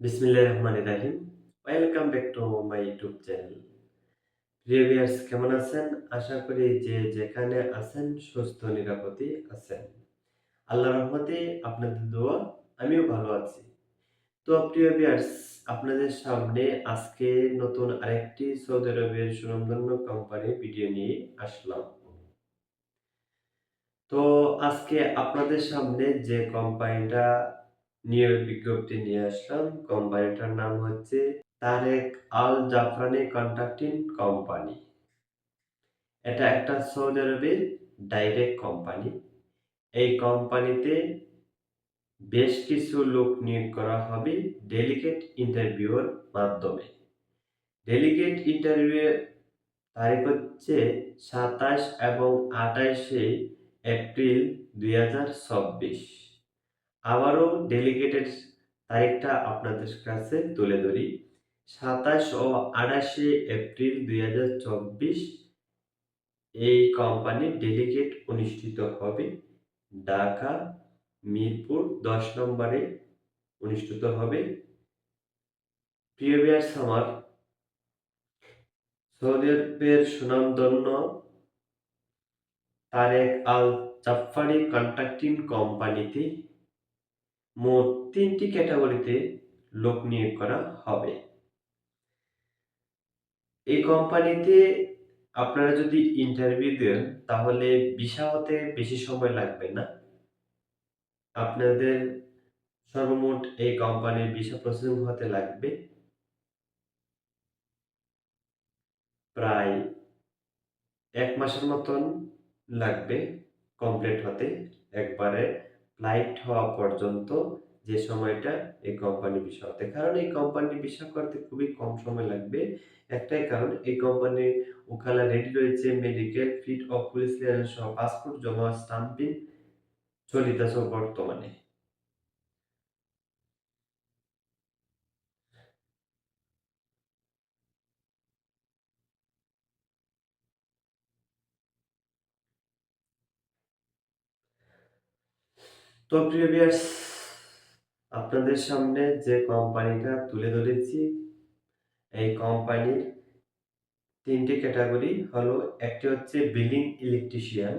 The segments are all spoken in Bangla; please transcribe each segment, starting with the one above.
বিসমিল্লাহ রহমান রাহিম। Welcome back to my YouTube channel. প্রিয় কেমন আছেন? আশা করি যে যেখানে আছেন, সুস্থ, নিরাপদে আছেন। আল্লাহ রহমতে আপনাদের দোয়া, আমিও ভালো আছি। তো প্রিয় ভিউয়ার্স, আপনাদের সামনে আজকে নতুন আরেকটি সৌদি আরবের সুনামধন্য কোম্পানি ভিডিও নিয়ে আসলাম। তো আজকে আপনাদের সামনে যে কোম্পানিটা নিয়োগ বিজ্ঞপ্তি নিয়ে আসলাম। কোম্পানিটার নাম হচ্ছে Tarek Al Jafrani contracting company. এটা একটা সৌদি আরবের ডাইরেক্ট কোম্পানি। এই কোম্পানিতে বেশ কিছু লোক নিয়োগ করা হবে ডেলিগেট ইন্টারভিউর মাধ্যমে। ডেলিগেট ইন্টারভিউ তারিখ হচ্ছে সাতাশ এবং আঠাশে এপ্রিল দুই হাজার চব্বিশ। আবারও ডেলিগেটের তারিখটা আপনাদের কাছে তুলে ধরি। সাতাশ ও আঠাশে এপ্রিল দুই হাজার চব্বিশ এই কোম্পানির ডেলিগেট অনুষ্ঠিত হবে ঢাকা, মিরপুর, দশ নম্বরে অনুষ্ঠিত হবে। প্রিয় সামার সৌদি আরবের সুনামধন্য তারেক আল জাফারি কন্ট্রাক্টিং কোম্পানিতে মোট তিনটি ক্যাটাগরিতে লোক নিয়োগ করা হবে। এই কোম্পানিতে আপনারা যদি ইন্টারভিউ দেন, তাহলে ভিসা হতে বেশি সময় লাগবে না। আপনাদের সর্বমোট এই কোম্পানির ভিসা প্রসেসিং হতে লাগবে প্রায় এক মাসের মতন লাগবে কমপ্লিট হতে। একবারে ফ্লাইট হওয়া পর্যন্ত যে সময়টা এই কোম্পানি ভিসা হতে। কারণ এই কোম্পানি ভিসা করতে খুবই কম সময় লাগবে। একটাই কারণ, এই কোম্পানির ওখানে রেডি রয়েছে মেডিকেল ফিট অফ পুলিশ সহ পাসপোর্ট জমা স্টাম্পিং চলিতেছে বর্তমানে। তো প্রিয় ভিউয়ার্স আপনাদের সামনে যে কোম্পানিটা তুলে ধরেছি, এই কোম্পানির তিনটি ক্যাটাগরি হলো, একটি হচ্ছে বিলিং ইলেকট্রিশিয়ান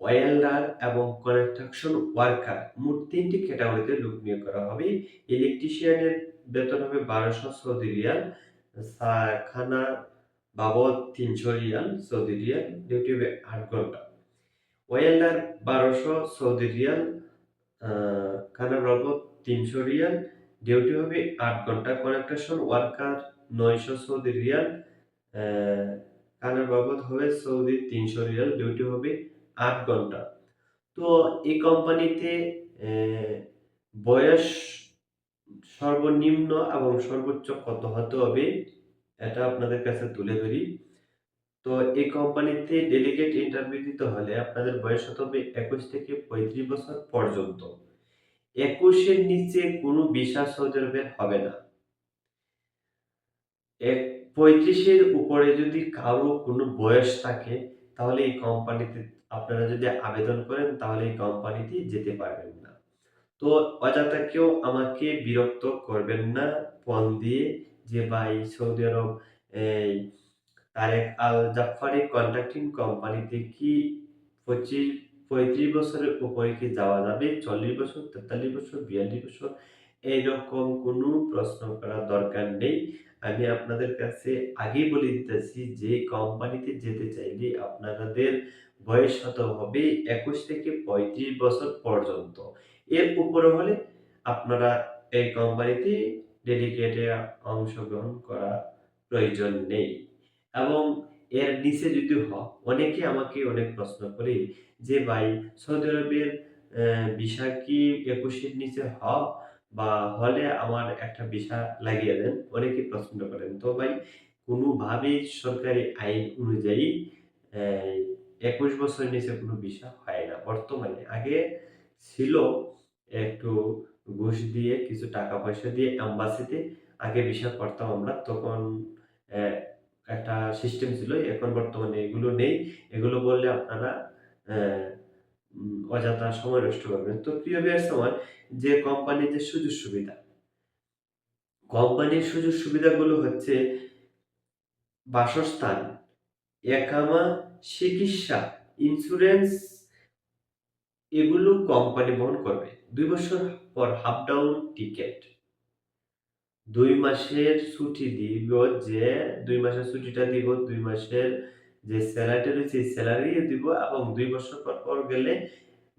ওয়েল্ডার এবং কনস্ট্রাকশন ওয়ার্কার মোট তিনটি ক্যাটাগরিতে লোক নিয়োগ করা হবে। ইলেকট্রিশিয়ানের বেতন হবে বারোশো সৌদি রিয়াল খানা বাবদ তিনশো রিয়াল সৌদি রিয়াল ডিউটি হবে আট ঘণ্টা। ওয়েল্ডার বারোশো সৌদি রিয়াল খানা বাবদ তিনশো রিয়াল, ডিউটি হবে আট ঘণ্টা কনেকট্রেশন ওয়ার্কার নয়শো সৌদি রিয়াল খানার বাবদ হবে সৌদি তিনশো রিয়াল, ডিউটি হবে আট ঘণ্টা। তো এই কোম্পানিতে বয়স সর্বনিম্ন এবং সর্বোচ্চ কত হতে হবে, এটা আপনাদের কাছে তুলে ধরি। তো এই কোম্পানিতে ডেলিগেট ইন্টারভিউ দিতে হলে আপনাদের বয়স হতে হবে একুশ থেকে পঁয়ত্রিশ বছর পর্যন্ত। একুশের নিচে কোনো বিশা সৌদি হবে না। এক, পঁয়ত্রিশের উপরে যদি কারও কোনো বয়স থাকে, তাহলে এই কোম্পানিতে আপনারা যদি আবেদন করেন, তাহলে এই কোম্পানিতে যেতে পারবেন না। তো অযথা কেউ আমাকে বিরক্ত করবেন না, ফোন দিয়ে যে, ভাই, সৌদি আরব, এই তারেক আল জাফারি কন্ট্রাক্টিং কোম্পানিতে কি পঁচিশ, পঁয়ত্রিশ বছরের উপরে কি যাওয়া যাবে? চল্লিশ বছর, তেতাল্লিশ বছর, বিয়াল্লিশ বছর? এইরকম কোনো প্রশ্ন করার দরকার নেই। আমি আপনাদের কাছে আগেই বলে দিতেছি, যে কোম্পানিতে যেতে চাইলে আপনাদের বয়স হতে হবে? একুশ থেকে পঁয়ত্রিশ বছর পর্যন্ত। এর উপরে হলে আপনারা এই কোম্পানিতে ডেলিগেটে অংশগ্রহণ করা প্রয়োজন নেই। এবং এর নিচে যদি হ, অনেকে আমাকে অনেক প্রশ্ন করে যে, ভাই, সৌদি আরবের ভিসা কি একুশের নিচে হ? বা হলে আমার একটা ভিসা লাগিয়ে দেন। অনেকে প্রশ্ন করেন। তো ভাই, কোনোভাবেই সরকারি আইন অনুযায়ী একুশ বছরের নিচে কোনো ভিসা হয় না। বর্তমানে আগে ছিল একটু ঘুষ দিয়ে, কিছু টাকা পয়সা দিয়ে অ্যাম্বাসিতে আগে ভিসা করতাম আমরা। তখন একটা সিস্টেম ছিল এখন বর্তমানে এগুলো নেই এগুলো বললে আপনারা অযথা সময় নষ্ট করবেন তো প্রিয় বিয়ার সময় যে কোম্পানির যে সুযোগ সুবিধা কোম্পানির সুযোগ সুবিধাগুলো হচ্ছে বাসস্থান, একামা, চিকিৎসা, ইন্স্যুরেন্স এগুলো কোম্পানি বহন করবে। দুই বছর পর হাফ ডাউন টিকেট। ২ মাসের ছুটি দিব যে দুই মাসের ছুটিটা দিব, দুই মাসের যে স্যালারিটা রয়েছে সেলারিও দিব এবং দুই বছর পর, পর গেলে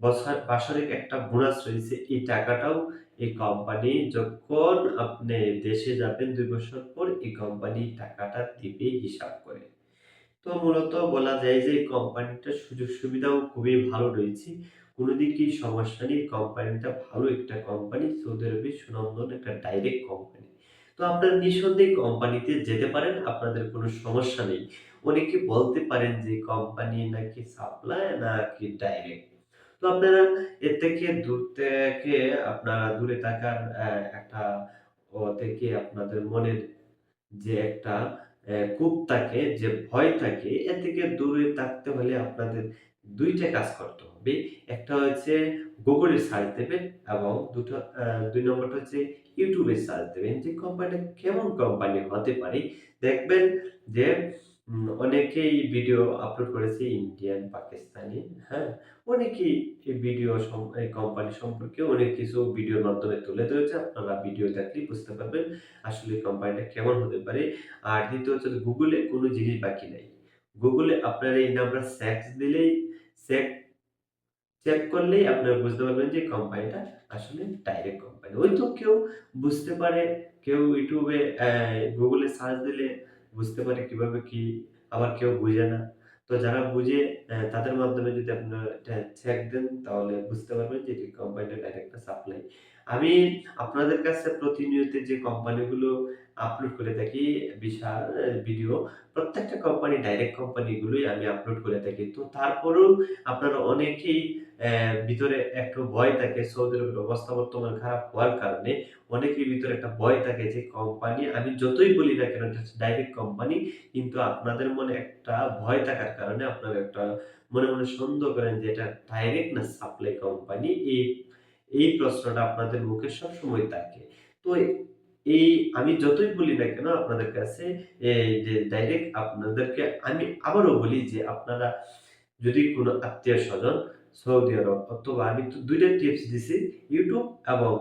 বছর বাৎসরিক একটা বোনাস রয়েছে। এই টাকাটাও এই কোম্পানি যখন আপনি দেশে যাবেন দুই বছর পর এই কোম্পানি টাকাটা দিবে হিসাব করে। তো মূলত বলা যায় যে এই কোম্পানিটার সুযোগ সুবিধাও খুবই ভালো রয়েছে। কোনো দিকেই সমস্যা নেই। কোম্পানিটা ভালো একটা কোম্পানি। সৌদি আরবের সুনামধন্য একটা ডাইরেক্ট কোম্পানি। তো আপনারা নিঃসন্দেহে কোম্পানিতে যেতে পারেন। আপনাদের কোনো সমস্যা নেই। অনেকে বলতে পারেন যে কোম্পানি নাকি সাপ্লাই নাকি ডাইরেক্ট। তো আপনারা এর থেকে দূর থেকে আপনারা দূরে থাকার একটা থেকে আপনাদের মনের যে একটা ক্ষোভ থাকে, যে ভয় থাকে, এ থেকে দূরে থাকতে হলে আপনাদের দুইটা কাজ করতে হবে। একটা হচ্ছে এ সার্চ দিবেন এবং দুটো ২ নম্বরটা হচ্ছে এ সার্চ দিবেন যে কোম্পানিটা কেমন কোম্পানি হতে পারে। দেখবেন যে অনেকেই ভিডিও আপলোড করেছে ইন্ডিয়ান, পাকিস্তানি, হ্যাঁ? অনেকেই এই ভিডিও এই কোম্পানি সম্পর্কে অনেক কিছু ভিডিওর মাধ্যমে তুলে ধরেছে। আপনারা ভিডিও দেখলেই বুঝতে পারবেন আসলে কোম্পানিটা কেমন হতে পারে। আর দ্বিতীয় হচ্ছে এ কোনো জিনিস বাকি নাই। গুগলে আপনার এই নামটা সার্চ দিলেই চেক চেক করলেই আপনারা বুঝতে পারবেন যে কোম্পানিটা আসলে ডাইরেক্ট কোম্পানি। হয়তো কেউ বুঝতে পারে, কেউ ইউটিউবে গুগলে সার্চ দিলে বুঝতে পারে কীভাবে কি, আবার কেউ বুঝে না। তো যারা বুঝে তাদের মাধ্যমে যদি আপনারা এটা চেক দেন তাহলে বুঝতে পারবেন যে এটি কোম্পানিটা ডাইরেক্ট সাপ্লাই। আমি আপনাদের কাছে প্রতিনিয়ত যে কোম্পানিগুলো আপলোড করে থাকি বিশাল ভিডিও, প্রত্যেকটা কোম্পানি ডাইরেক্ট কোম্পানিগুলোই আমি আপলোড করে থাকি। তো তারপরেও আপনারা অনেকেই ভিতরে একটু ভয় থাকে সৌদি আরবের অবস্থা বর্তমান খারাপ হওয়ার কারণে অনেকের ভিতরে একটা ভয় থাকে যে কোম্পানি আমি যতই বলি না কেন ডাইরেক্ট কোম্পানি কিন্তু আপনাদের মনে একটা ভয় থাকার কারণে আপনারা একটা মনে, মনে সন্দেহ করেন যে এটা ডাইরেক্ট না সাপ্লাই কোম্পানি এই, এই প্রশ্নটা আপনাদের মুখে সবসময় থাকে। তো এই আমি যতই বলি না কেন আপনাদের কাছে যে ডাইরেক্ট আপনাদেরকে আমি আবারও বলি যে আপনারা যদি কোনো আত্মীয়-স্বজন সৌদি আরব অথবা আমি তো দুইটা টিপস দিছি ইউটিউব এবং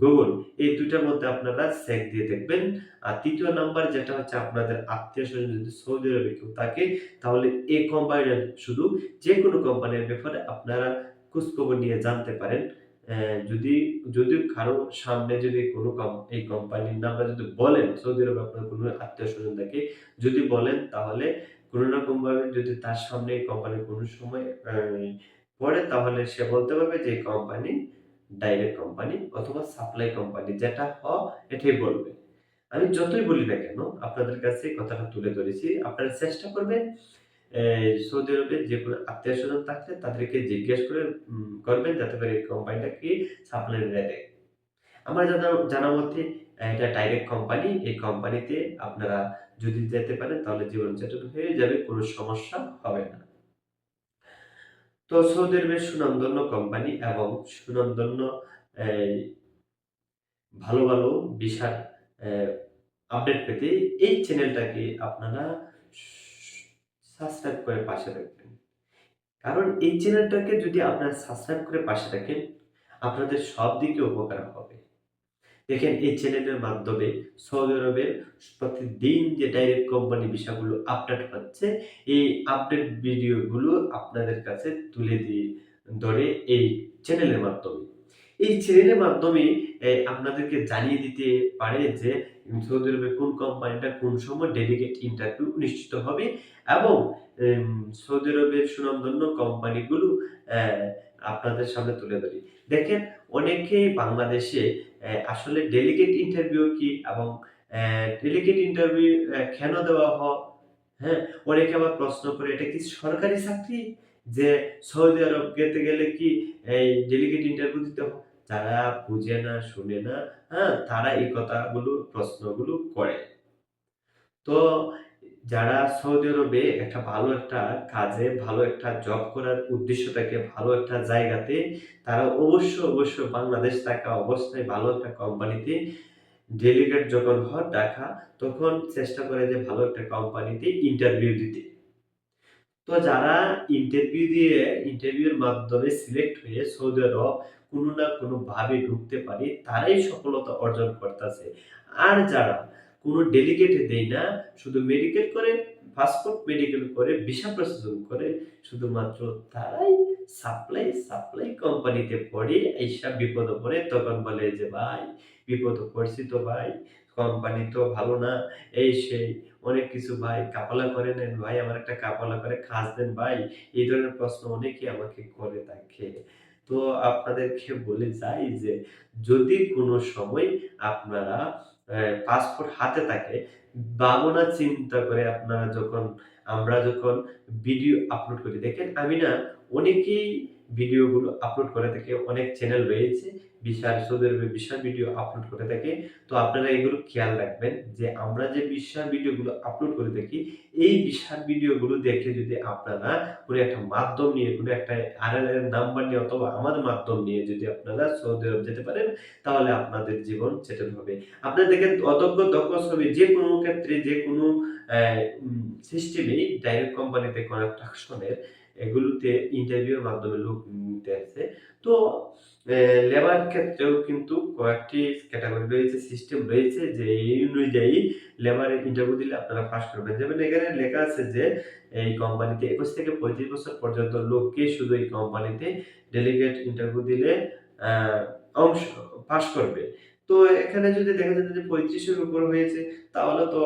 গুগল এই দুইটার মধ্যে আপনারা চেক দিয়ে দেখবেন। আর তৃতীয় নাম্বার যেটা হচ্ছে আপনাদের আত্মীয়-স্বজন যদি সৌদি আরবে কেউ থাকে, তাহলে এই কোম্পানির শুধু যে কোনো কোম্পানির ব্যাপারে আপনারা খোঁজখবর নিয়ে জানতে পারেন। যদি যদি কারও সামনে যদি কোনো এই কোম্পানির নামটা যদি বলেন সৌদি আরবে আপনার কোনো আত্মীয়-স্বজন থাকে, যদি বলেন তাহলে কোনো রকমভাবে যদি তার সামনে এই কোম্পানির কোনো সময় পড়ে তাহলে সে বলতে পারবে যে কোম্পানি ডাইরেক্ট কোম্পানি অথবা সাপ্লাই কোম্পানি যেটা হ এটাই বলবে। আমি যতই বলি না কেন আপনাদের কাছে কথাটা তুলে ধরেছি। আপনারা চেষ্টা করবেন সৌদি আরবের যেকোনো আত্মীয়-স্বজন থাকলে তাদেরকে জিজ্ঞেস করে করবেন যাতে করে কোম্পানিটা কি সাপ্লাই ডাইরেক্ট। আমার জানা জানা মতে অ্যা এটা ডাইরেক্ট কোম্পানি। এই কোম্পানিতে আপনারা যদি যেতে পারেন তাহলে জীবন সেটেল হয়ে যাবে, কোনো সমস্যা হবে না। তো সৌদি আরবের সুনামধন্য কোম্পানি এবং সুনামধন্য ভালো, ভালো বিশাল আপডেট পেতে এই চ্যানেলটাকে আপনারা সাবস্ক্রাইব করে পাশে রাখবেন। কারণ এই চ্যানেলটাকে যদি আপনারা সাবস্ক্রাইব করে পাশে রাখেন, আপনাদের সব দিকে উপকার হবে। দেখেন এই চ্যানেলের মাধ্যমে সৌদি আরবের প্রতিদিন যে ডাইরেক্ট কোম্পানি ভিসাগুলো আপডেট হচ্ছে, এই আপডেট ভিডিওগুলো আপনাদের কাছে তুলে দিয়ে ধরে এই চ্যানেলের মাধ্যমে। এই চ্যানেলের মাধ্যমে আপনাদেরকে জানিয়ে দিতে পারে যে সৌদি আরবে কোন কোম্পানিটা কোন সময় ডেডিকেট ইন্টারভিউ অনুষ্ঠিত হবে এবং সৌদি আরবের সুনামধন্য কোম্পানিগুলো আপনাদের সামনে তুলে ধরি। দেখেন অনেকেই বাংলাদেশে আসলে ডেলিগেট ইন্টারভিউ কি এবং ডেলিগেট ইন্টারভিউ কেন দেওয়া হ হ্যাঁ? অনেকে আবার প্রশ্ন করে, এটা কি সরকারি চাকরি? যে সৌদি আরব যেতে গেলে কি, এই ডেলিগেট ইন্টারভিউ দিতে হ যারা বুঝে না, শুনে না, হ্যাঁ? তারা এই কথাগুলো প্রশ্নগুলো করে। তো যারা সৌদি আরবে একটা ভালো একটা কাজে, ভালো একটা জব করার উদ্দেশ্য থাকে, ভালো একটা জায়গাতে, তারা অবশ্যই, অবশ্যই বাংলাদেশ থাকা অবস্থায় ভালো একটা কোম্পানিতে ডেলিগেট যখন হয় ডাকা তখন চেষ্টা করে যে ভালো একটা কোম্পানিতে ইন্টারভিউ দিতে। তো যারা ইন্টারভিউ দিয়ে ইন্টারভিউর মাধ্যমে সিলেক্ট হয়ে সৌদি আরব কোনো না কোনোভাবে ঢুকতে পারে তারাই সফলতা অর্জন করতেছে। আর যারা কোনো ডেলিগেটে দেয় না শুধু মেডিকেল করে, পাসপোর্ট মেডিকেল করে, ভিসা প্রসেসিং করে শুধুমাত্র তারাই সাপ্লাই, সাপ্লাই কোম্পানিতে পড়ে আইসা বিপদে পড়ে তখন বলে যে, "ভাই বিপদে পড়ছি তো ভাই, কোম্পানি তো ভালো না।" এই সেই অনেক কিছু ভাই কাফালা করে নেন ভাই, আমার একটা কাফালা করে খাস দেন ভাই। এই ধরনের প্রশ্ন অনেকেই আমাকে করে থাকে। তো আপনাদেরকে বলে যাই যে যদি কোনো সময় আপনারা পাসপোর্ট হাতে থাকে, ভাবনা চিন্তা করে আপনারা যখন আমরা যখন ভিডিও আপলোড করি দেখেন আমি না অনেকেই ভিডিওগুলো আপলোড করে থাকে অনেক চ্যানেল রয়েছে ভিসার সৌদি ভিসার ভিডিও আপলোড করে থাকে। তো আপনারা এগুলো খেয়াল রাখবেন যে আমরা যে ভিসার ভিডিওগুলো আপলোড করে থাকি, এই ভিসার ভিডিওগুলো দেখে যদি আপনারা কোনো একটা মাধ্যম নিয়ে, কোনো একটা আড়ালের নাম্বার নিয়ে অথবা আমার মাধ্যম নিয়ে যদি আপনারা সৌদি আরব যেতে পারেন, তাহলে আপনাদের জীবন সেটেল হবে। আপনারা দেখেন অদক্ষ দক্ষ শ্রমিক যেকোনো ক্ষেত্রে যেকোনো অ্যা উম সিস্টেমেই ডাইরেক্ট কোম্পানিতে কন্ট্রাকশনের এগুলোতে ইন্টারভিউর মাধ্যমে লোক নিতে আসে। তো লেবার ক্ষেত্রেও কিন্তু কয়েকটি ক্যাটাগরি রয়েছে, সিস্টেম রয়েছে যে এই অনুযায়ী লেবারের ইন্টারভিউ দিলে আপনারা পাস করবেন। যেমন এখানে লেখা আছে যে এই কোম্পানিতে ২১ থেকে ৩৫ বছর পর্যন্ত লোককে শুধু এই কোম্পানিতে ডেলিগেট ইন্টারভিউ দিলে অংশ পাস করবে। তো এখানে যদি দেখা যেত যে ৩৫ এর উপর হয়েছে তাহলে তো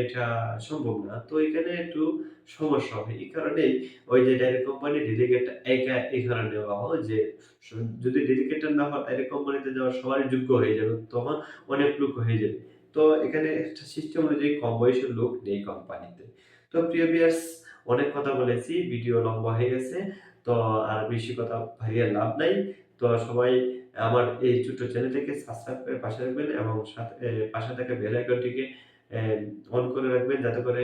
এটা সম্ভব না। তো এখানে একটু সমস্যা হবে। এই কারণেই ওই যে ডাইরেক্ট কোম্পানি ডেলিগেট এইকা এখানে নেওয়া হয় যে যদি ডেডিকেটেড না হয় ডাইরেক্ট কোম্পানিতে যাওয়া সবারই যোগ্য হয়ে যাবে। তখন অনেক লোক হয়ে যাবে। তো এখানে একটা সিস্টেম অনুযায়ী কম বয়সের লোক নেই কোম্পানিতে। তো প্রিয় ভিউয়ার্স অনেক কথা বলেছি, ভিডিও লম্বা হয়ে গেছে। তো আর বেশি কথা বাড়িয়ে লাভ নাই। তো সবাই আমার এই ছোট্ট চ্যানেলটিকে সাবস্ক্রাইব করে পাশে রাখবেন এবং সাথে পাশে থাকা বেল আইকনটিকে অন করে রাখবেন যাতে করে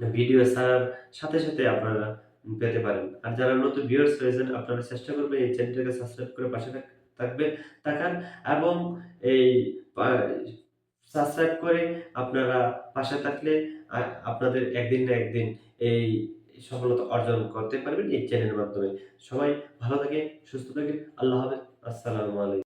ভিডিও ছাড়ার সাথে, সাথে আপনারা পেতে পারেন। আর যারা নতুন ভিউয়ার্স রয়েছেন আপনারা চেষ্টা করবেন এই চ্যানেলটাকে সাবস্ক্রাইব করে পাশে থাক থাকবেন থাকার এবং এই সাবস্ক্রাইব করে আপনারা পাশে থাকলে আপনাদের একদিন না একদিন এই সফলতা অর্জন করতে পারবেন এই চ্যানেলের মাধ্যমে। সবাই ভালো থাকে সুস্থ থাকেন। আল্লাহ হাফেজ। আসসালামু আলাইকুম।